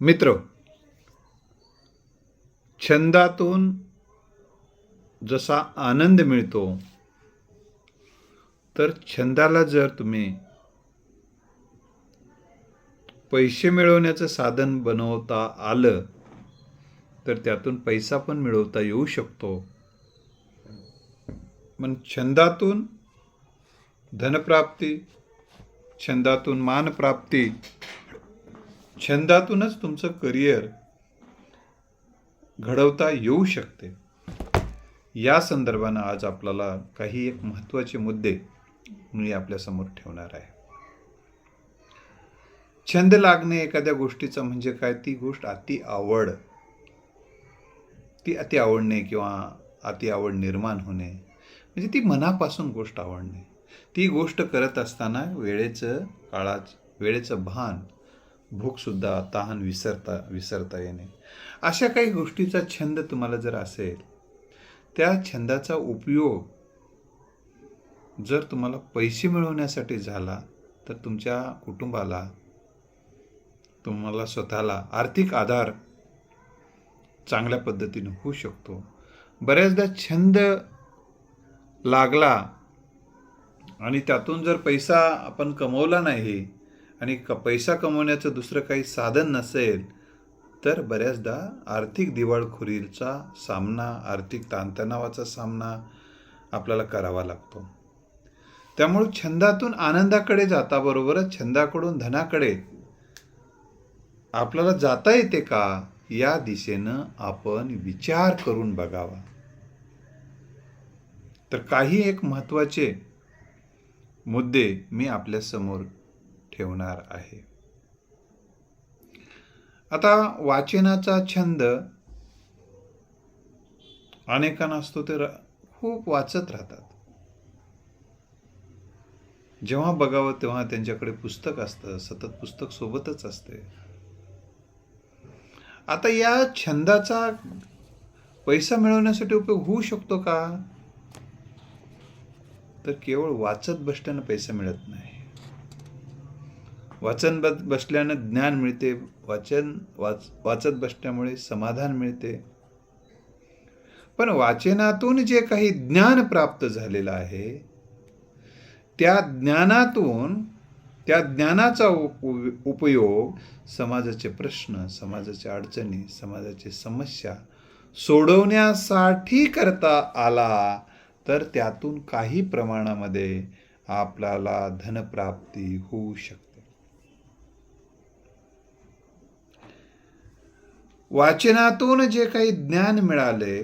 मित्र छंदातून जसा आनंद मिळतो तर छंदाला जर तुम्ही पैसे मिळवण्याचं साधन बनवता आलं तर त्यातून पैसा पण मिळवता येऊ शकतो. पण छंदातून धनप्राप्ती छंदातून मानप्राप्ती छंदातूनच तुमचं करिअर घडवता येऊ शकते. या संदर्भानं आज आपल्याला काही एक महत्त्वाचे मुद्दे मी आपल्यासमोर ठेवणार आहे. छंद लागणे एखाद्या गोष्टीचं म्हणजे काय? ती गोष्ट अति आवड. ती अति आवडणे किंवा अति आवड निर्माण होणे. म्हणजे ती मनापासून गोष्ट आवडणे. ती गोष्ट करत असताना वेळेचं काळाच वेळेचं भान भूकसुद्धा तहान विसरता विसरता येणे. अशा काही गोष्टीचा छंद तुम्हाला जर असेल त्या छंदाचा उपयोग जर तुम्हाला पैसे मिळवण्यासाठी झाला तर तुमच्या कुटुंबाला तुम्हाला स्वतःला आर्थिक आधार चांगल्या पद्धतीने होऊ शकतो. बऱ्याचदा छंद लागला आणि त्यातून जर पैसा आपण कमवला नाही आणि क पैसा कमवण्याचं दुसरं काही साधन नसेल तर बऱ्याचदा आर्थिक दिवाळखोरीचा सामना आर्थिक ताणतणावाचा सामना आपल्याला करावा लागतो. त्यामुळे छंदातून आनंदाकडे जाताबरोबरच छंदाकडून धनाकडे आपल्याला जाता येते का? या दिशेनं आपण विचार करून बघावा. तर काही एक महत्त्वाचे मुद्दे मी आपल्यासमोर ठेवणार आहे. आता वाचनाचा छंद अनेकांना असतो ते खूप वाचत राहतात. जेव्हा बघावं तेव्हा त्यांच्याकडे पुस्तक असतं सतत पुस्तक सोबतच असते. आता या छंदाचा पैसा मिळवण्यासाठी उपयोग होऊ शकतो का? तर केवळ वाचत बसण्यानं पैसा मिळत नाही. वाचन ब बसल्यानं ज्ञान मिळते वाचन वाच वाचत बसल्यामुळे समाधान मिळते. पण वाचनातून जे काही ज्ञान प्राप्त झालेलं आहे त्या ज्ञानातून त्या ज्ञानाचा उप उपयोग समाजाचे प्रश्न समाजाच्या अडचणी समाजाची समस्या सोडवण्यासाठी करता आला तर त्यातून काही प्रमाणामध्ये आपल्याला धनप्राप्ती होऊ शकते. वाचनातून जे काही ज्ञान मिळाले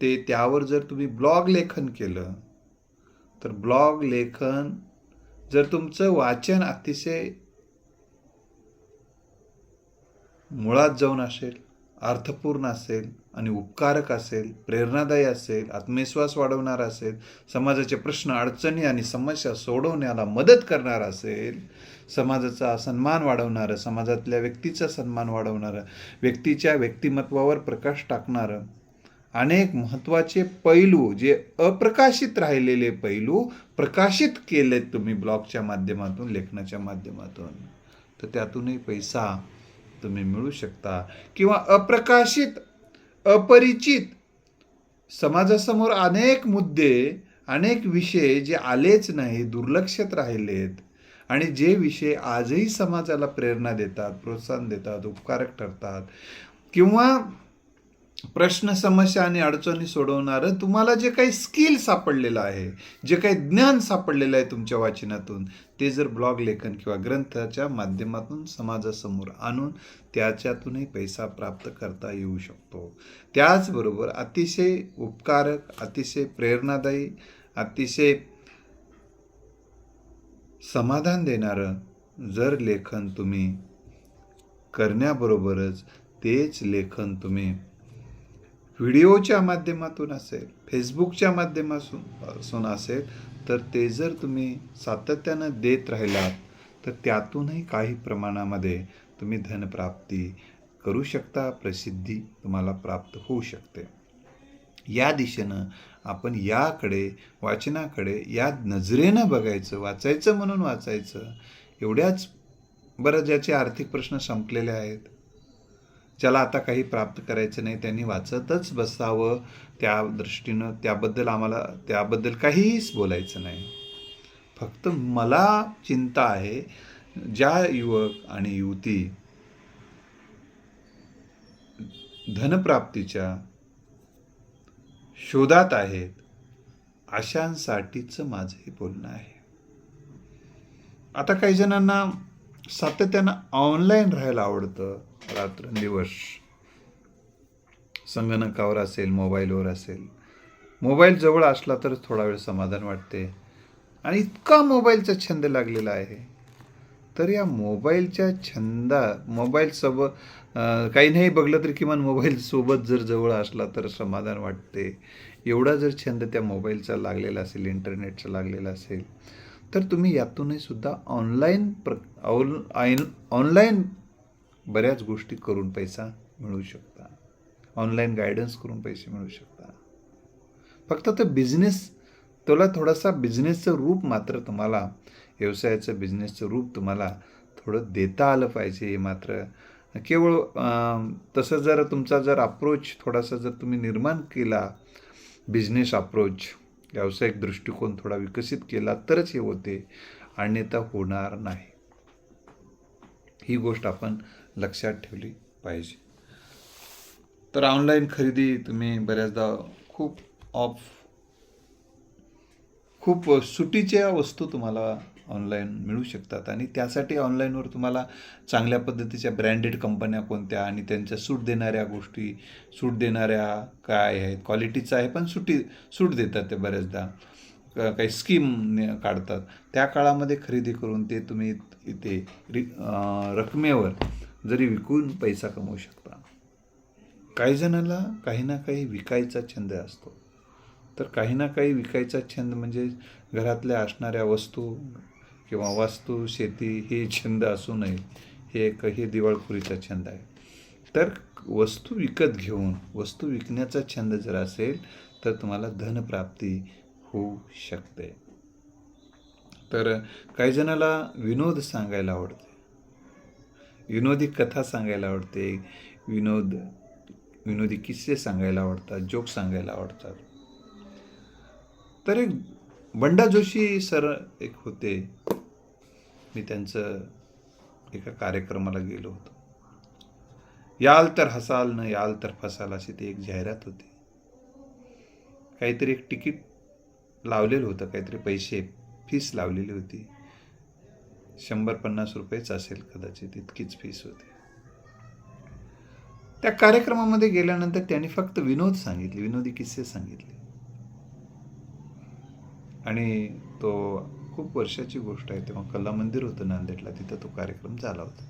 ते त्यावर जर तुम्ही ब्लॉग लेखन केलं तर ब्लॉग लेखन जर तुमचं वाचन अतिशय मुळात जाऊन असेल अर्थपूर्ण असेल आणि उपकारक असेल प्रेरणादायी असेल आत्मविश्वास वाढवणारा असेल समाजाचे प्रश्न अडचणी आणि समस्या सोडवण्याला मदत करणार असेल समाजाचा सन्मान वाढवणारं समाजातल्या व्यक्तीचा सन्मान वाढवणारं व्यक्तीच्या व्यक्तिमत्वावर प्रकाश टाकणारं. अनेक महत्त्वाचे पैलू जे अप्रकाशित राहिलेले पैलू प्रकाशित केलेत तुम्ही ब्लॉगच्या माध्यमातून लेखनाच्या माध्यमातून. तर त्यातूनही पैसा तुम्ही मिळू शकता. किंवा अप्रकाशित अपरिचित समाजासमोर अनेक मुद्दे अनेक विषय जे आलेच नाही दुर्लक्षित राहिलेत. आणि जे विषय आजही समाजाला प्रेरणा देतात प्रोत्साहन देतात उपकारक ठरतात. किंवा प्रश्न समस्या आणि अडचणी सोडवणारं तुम्हाला जे काही स्किल सापडलेलं आहे जे काही ज्ञान सापडलेलं आहे तुमच्या वाचनातून ते जर ब्लॉग लेखन किंवा ग्रंथाच्या माध्यमातून समाजासमोर आणून त्याच्यातूनही पैसा प्राप्त करता येऊ शकतो. त्याचबरोबर अतिशय उपकारक अतिशय प्रेरणादायी अतिशय समाधान देणारं जर लेखन तुम्ही करण्याबरोबरच तेच लेखन तुम्ही व्हिडिओच्या माध्यमातून असेल फेसबुकच्या माध्यमातून असून असेल तर ते जर तुम्ही सातत्यानं देत राहिलात तर त्यातूनही काही प्रमाणामध्ये तुम्ही धनप्राप्ती करू शकता प्रसिद्धी तुम्हाला प्राप्त होऊ शकते. या दिशेनं आपण याकडे वाचनाकडे या नजरेनं बघायचं वाचायचं म्हणून वाचायचं एवढ्याच बरं ज्याचे आर्थिक प्रश्न संपलेले आहेत. ज्याला आता काही प्राप्त करायचं नाही त्यांनी वाचतच बसावं. त्या दृष्टीनं त्याबद्दल आम्हाला त्याबद्दल काहीच बोलायचं नाही. फक्त मला चिंता आहे ज्या युवक आणि युवती धनप्राप्तीच्या शोधात आहेत अशांसाठीचं माझं हे बोलणं आहे. आता काही जणांना सातत्यानं ऑनलाईन राहायला आवडतं. रात्रंदिवस संगणकावर असेल मोबाईलवर असेल मोबाईल जवळ असला तर थोडा वेळ समाधान वाटते. आणि इतका मोबाईलचा छंद लागलेला आहे. तर या मोबाईलच्या छंदा मोबाईलसोबत काही नाही बघलं तर किमान मोबाईलसोबत जर जवळ असला तर समाधान वाटते. एवढा जर छंद त्या मोबाईलचा लागलेला असेल इंटरनेटचा लागलेला असेल तर तुम्ही यातूनही सुद्धा ऑनलाईन प्र ऑन ऑनलाईन बऱ्याच गोष्टी करून पैसा मिळू शकता. ऑनलाईन गायडन्स करून पैसे मिळू शकता. फक्त तो बिझनेस तुला थोडासा बिझनेसचं रूप मात्र तुम्हाला व्यवसायाचं बिझनेसचं रूप तुम्हाला थोडं देता आलं पाहिजे हे मात्र. केवळ तसं जर तुमचा जर अप्रोच थोडासा जर तुम्ही निर्माण केला बिझनेस अप्रोच व्यावसायिक दृष्टिकोन थोडा विकसित केला तरच हे होते. अन्यथा होणार नाही. ही गोष्ट आपण लक्षात ठेवली पाहिजे. तर ऑनलाईन खरेदी तुम्ही बऱ्याचदा खूप ऑफ खूप सुटीच्या वस्तू तुम्हाला ऑनलाईन मिळू शकतात आणि त्यासाठी ऑनलाईनवर तुम्हाला चांगल्या पद्धतीच्या ब्रँडेड कंपन्या कोणत्या आणि त्यांच्या सूट देणाऱ्या गोष्टी सूट देणाऱ्या काय आहेत क्वालिटीचं आहे पण सुटी सूट देतात ते बऱ्याचदा. काही स्कीम काढतात. त्या काळामध्ये खरेदी करून ते तुम्ही इथे रि रकमेवर जरी विकून पैसा कमवू शकता. काही जणाला काही ना काही विकायचा छंद असतो. तर काही ना काही विकायचा छंद म्हणजे घरातल्या असणाऱ्या वस्तू किंवा वास्तू शेती हे छंद असू नये. हे एक हे दिवाळखोरीचा छंद आहे. तर वस्तू विकत घेऊन वस्तू विकण्याचा छंद जर असेल तर तुम्हाला धनप्राप्ती होऊ शकते. तर काही जणाला विनोद सांगायला आवडते. विनोदी कथा सांगायला आवडते. विनोद विनोदी किस्से सांगायला आवडतात जोक सांगायला आवडतात. तर एक बंडा जोशी सर एक होते. मी त्यांचं एका कार्यक्रमाला गेलो होतो. याल तर हसाल न याल तर फसाल अशी ती एक जाहिरात होती. काहीतरी एक तिकीट लावलेलं होतं काहीतरी पैसे फीस लावलेली होती. शंभर पन्नास रुपयेच असेल कदाचित इतकीच फीस होती. त्या कार्यक्रमामध्ये गेल्यानंतर त्यांनी फक्त विनोद सांगितले विनोदी किस्से सांगितले. आणि तो खूप वर्षाची गोष्ट आहे तेव्हा कला मंदिर होतं नांदेडला तिथं तो कार्यक्रम झाला होता.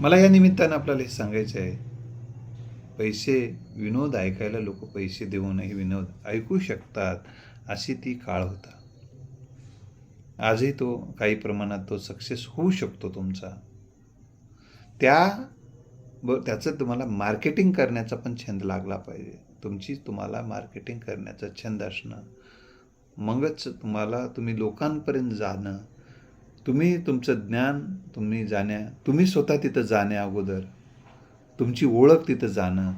मला या निमित्तानं आपल्याला हे सांगायचं आहे पैसे विनोद ऐकायला लोक पैसे देऊनही विनोद ऐकू शकतात अशी ती काळ होता. आजही तो काही प्रमाणात तो सक्सेस होऊ शकतो तुमचा. त्या ब त्याचं तुम्हाला मार्केटिंग करण्याचा पण छंद लागला पाहिजे. तुमची तुम्हाला मार्केटिंग करण्याचा छंद असणं मगच तुम्हाला तुम्ही लोकांपर्यंत जाणं तुम्ही तुमचं ज्ञान तुम्ही जाण्या तुम्ही स्वतः तिथं जाण्या अगोदर तुमची ओळख तिथं जाणं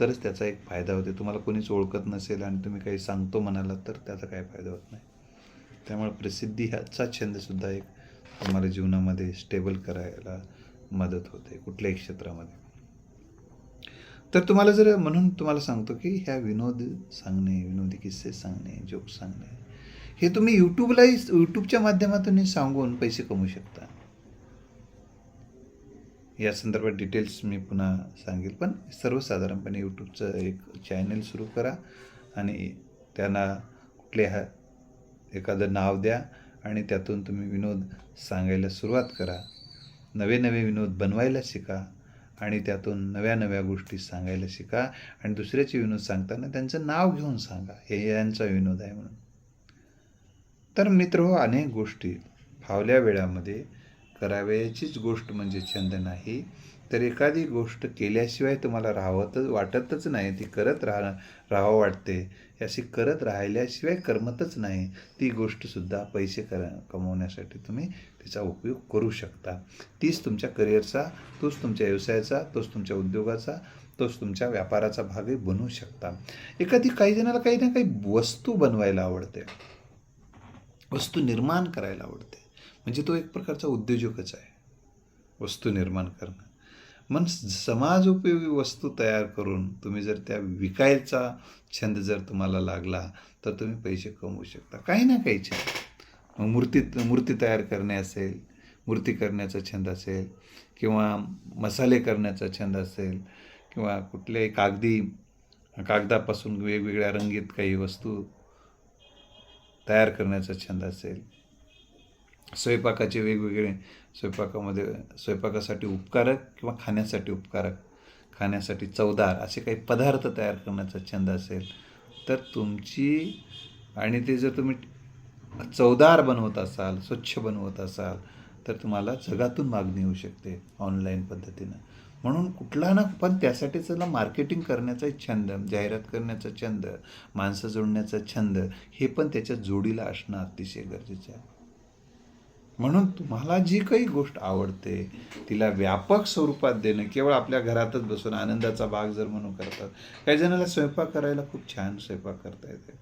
तरच त्याचा एक फायदा होते. तुम्हाला कोणीच ओळखत नसेल आणि तुम्ही काही सांगतो म्हणाला तर त्याचा काही फायदा होत नाही. त्यामुळे प्रसिद्धी ह्याचा छंदसुद्धा एक तुम्हाला जीवनामध्ये स्टेबल करायला मदत होते कुठल्याही क्षेत्रामध्ये. तर तुम्हाला जर म्हणून तुम्हाला सांगतो की ह्या विनोद सांगणे विनोदी किस्से सांगणे जोक सांगणे हे तुम्ही यूट्यूबलाही यूट्यूबच्या माध्यमातून सांगून पैसे कमवू शकता. या संदर्भात डिटेल्स मी पुन्हा सांगेल. पण सर्वसाधारणपणे यूट्यूबचं एक चॅनल सुरू करा आणि त्यांना कुठले हा एखादं नाव द्या आणि त्यातून तुम्ही विनोद सांगायला सुरुवात करा. नवे नवे विनोद बनवायला शिका आणि त्यातून नव्या नव्या गोष्टी सांगायला शिका आणि दुसऱ्याचे विनोद सांगताना त्यांचं नाव घेऊन सांगा. हे यांचा विनोद आहे म्हणून. तर मित्र हो अनेक गोष्टी फावल्या वेळामध्ये करावयाचीच गोष्ट म्हणजे छंद नाही तर एखादी गोष्ट केल्याशिवाय तुम्हाला राहवतच वाटतच नाही ती करत राहा राहावं वाटते. अशी करत राहिल्याशिवाय करमतच नाही. ती गोष्टसुद्धा पैसे कर कमवण्यासाठी तुम्ही तिचा उपयोग करू शकता. तीच तुमच्या करिअरचा तोच तुमच्या व्यवसायाचा तोच तुमच्या उद्योगाचा तोच तुमच्या व्यापाराचा भागही बनवू शकता. एखादी काही जणाला काही ना काही वस्तू बनवायला आवडते. वस्तू निर्माण करायला आवडते. म्हणजे तो एक प्रकारचा उद्योजकच आहे. वस्तू निर्माण करणं. मन समाज उपयोगी वस्तू तयार करून तुम्ही जर त्या विकायचा छंद जर तुम्हाला लागला तर तुम्ही पैसे कमवू शकता. काही ना काही छंद. मग मूर्ती मूर्ती तयार करणे असेल मूर्ती करण्याचा छंद असेल किंवा मसाले करण्याचा छंद असेल किंवा कुठल्याही कागदी कागदापासून वेगवेगळ्या रंगीत काही वस्तू तयार करण्याचा छंद असेल स्वयंपाकाचे वेगवेगळे स्वयंपाकामध्ये स्वयंपाकासाठी उपकारक किंवा खाण्यासाठी उपकारक खाण्यासाठी चवदार असे काही पदार्थ तयार करण्याचा छंद असेल तर तुमची आणि ते जर तुम्ही चवदार बनवत असाल स्वच्छ बनवत असाल तर तुम्हाला जगातून मागणी होऊ शकते ऑनलाईन पद्धतीनं. म्हणून कुठला ना पण त्यासाठी त्याला मार्केटिंग करण्याचा छंद जाहिरात करण्याचा छंद माणसं जोडण्याचा छंद हे पण त्याच्या जोडीला असणं अतिशय गरजेचं आहे. म्हणून तुम्हाला जी काही गोष्ट आवडते तिला व्यापक स्वरूपात देणं केवळ आपल्या घरातच बसून आनंदाचा भाग जर म्हणून करतात. काही जणाला स्वयंपाक करायला खूप छान स्वयंपाक करता येते.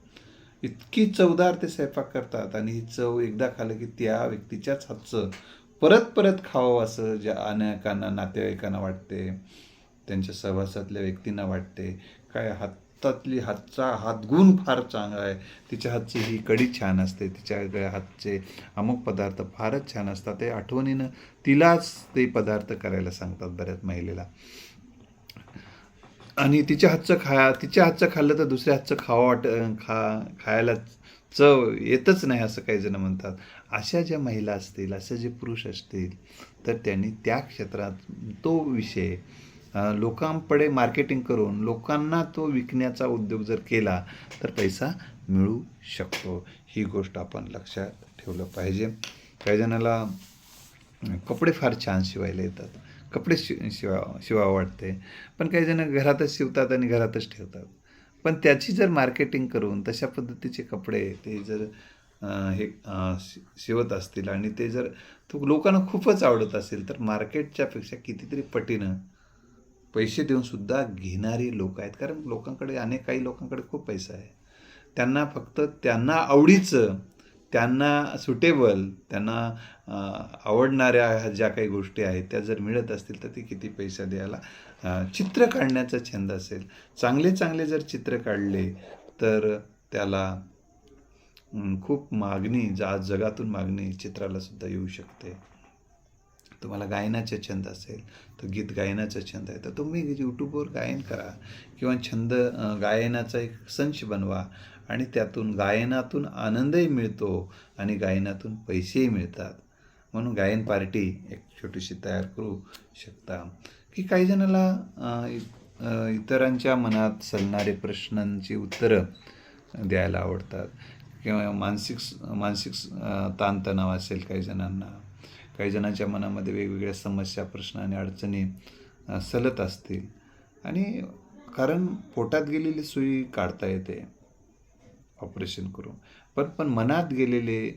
इतकी चवदार ते स्वयंपाक करतात आणि ही चव एकदा खाल्लं की त्या व्यक्तीच्याच हातचं परत परत खावं असं ज्या अनेकांना नातेवाईकांना वाटते त्यांच्या सहवासातल्या व्यक्तींना वाटते. काय हात हातातली हातचा हातगुण फार चांगला आहे. तिच्या हातची ही कडी छान असते. तिच्या हातचे अमुक पदार्थ फारच छान असतात. ते आठवणीनं तिलाच ते पदार्थ करायला सांगतात बऱ्याच महिलेला. आणि तिच्या हातचं खा तिच्या हातचं खाल्लं तर दुसऱ्या हातचं खावं वाट खा खायला चव येतच नाही असं काही जण म्हणतात. अशा ज्या महिला असतील असे जे पुरुष असतील तर त्यांनी त्या क्षेत्रात तो विषय लोकांकडे मार्केटिंग करून लोकांना तो विकण्याचा उद्योग जर केला तर पैसा मिळू शकतो. ही गोष्ट आपण लक्षात ठेवलं पाहिजे. काही जणाला कपडे फार छान शिवायला येतात. कपडे शि शिवा शिवा वाटते. पण काही जण घरातच शिवतात आणि घरातच ठेवतात. पण त्याची जर मार्केटिंग करून तशा पद्धतीचे कपडे ते जर हे शि शिवत असतील आणि ते जर तो लोकांना खूपच आवडत असेल तर मार्केटच्यापेक्षा कितीतरी पटीनं पैसे देऊन सुद्धा घेणारी लोक आहेत. कारण लोकांकडे अनेक काही लोकांकडे खूप पैसा आहे. त्यांना फक्त त्यांना आवडीचं त्यांना सुटेबल त्यांना आवडणाऱ्या ज्या काही गोष्टी आहेत त्या जर मिळत असतील तर ते किती पैसा द्यायला चित्र काढण्याचा छंद असेल. चांगले चांगले जर चित्र काढले तर त्याला खूप मागणी जा जगातून मागणी चित्राला सुद्धा येऊ शकते. तुम्हाला गायनाचे छंद असेल तर गीत गायनाचा छंद आहे तर तुम्ही यूट्यूबवर गायन करा किंवा छंद गायनाचा एक संच बनवा आणि त्यातून गायनातून आनंदही मिळतो आणि गायनातून पैसेही मिळतात. म्हणून गायन पार्टी एक छोटीशी तयार करू शकता. की काही जणाला इ- इतरांच्या मनात सलणारे प्रश्नांची उत्तरं द्यायला आवडतात किंवा मानसिक मानसिक ताणतणाव असेल काही जणांना. काही जणांच्या मनामध्ये वेगवेगळ्या समस्या प्रश्न आणि अडचणी सलत असतील. आणि कारण पोटात गेलेली सुई काढता येते ऑपरेशन करून. पण पण मनात गेलेले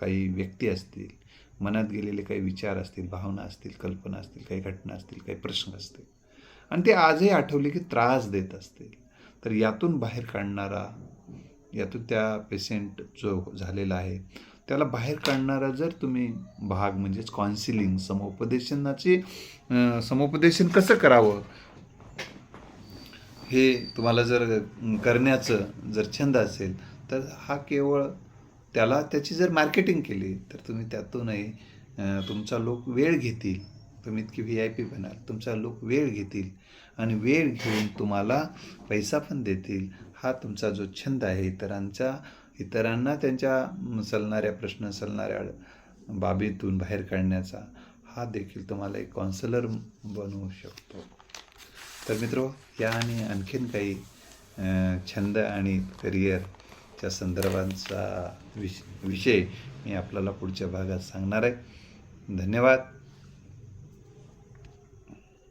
काही व्यक्ती असतील मनात गेलेले काही विचार असतील भावना असतील कल्पना असतील काही घटना असतील काही प्रश्न असतील आणि ते आजही आठवले की त्रास देत असतील. तर यातून बाहेर काढणारा यातून त्या पेशंट जो झालेला आहे त्याला बाहेर काढणारा जर तुम्ही भाग म्हणजेच काउन्सिलिंग समुपदेशनाचे समुपदेशन कसं करावं? हे तुम्हाला जर करण्याचं जर छंद असेल तर हा केवळ त्याला त्याची जर मार्केटिंग केली तर तुम्ही त्यातूनही तुमचा लोक वेळ घेतील. तुम्ही इतकी व्ही आय पी बनाल तुमचा लोक वेळ घेतील. आणि वेळ घेऊन तुम्हाला पैसा पण देतील. हा तुमचा जो छंद आहे इतरांच्या इतरांना त्यांच्या सलणाऱ्या प्रश्न सलणाऱ्या बाबीतून बाहेर काढण्याचा हा देखील तुम्हाला एक कॉन्सलर बनवू शकतो. तर मित्र या आणि आणखीन काही छंद आणि करिअरच्या संदर्भांचा विष विषय मी आपल्याला पुढच्या भागात सांगणार आहे. धन्यवाद.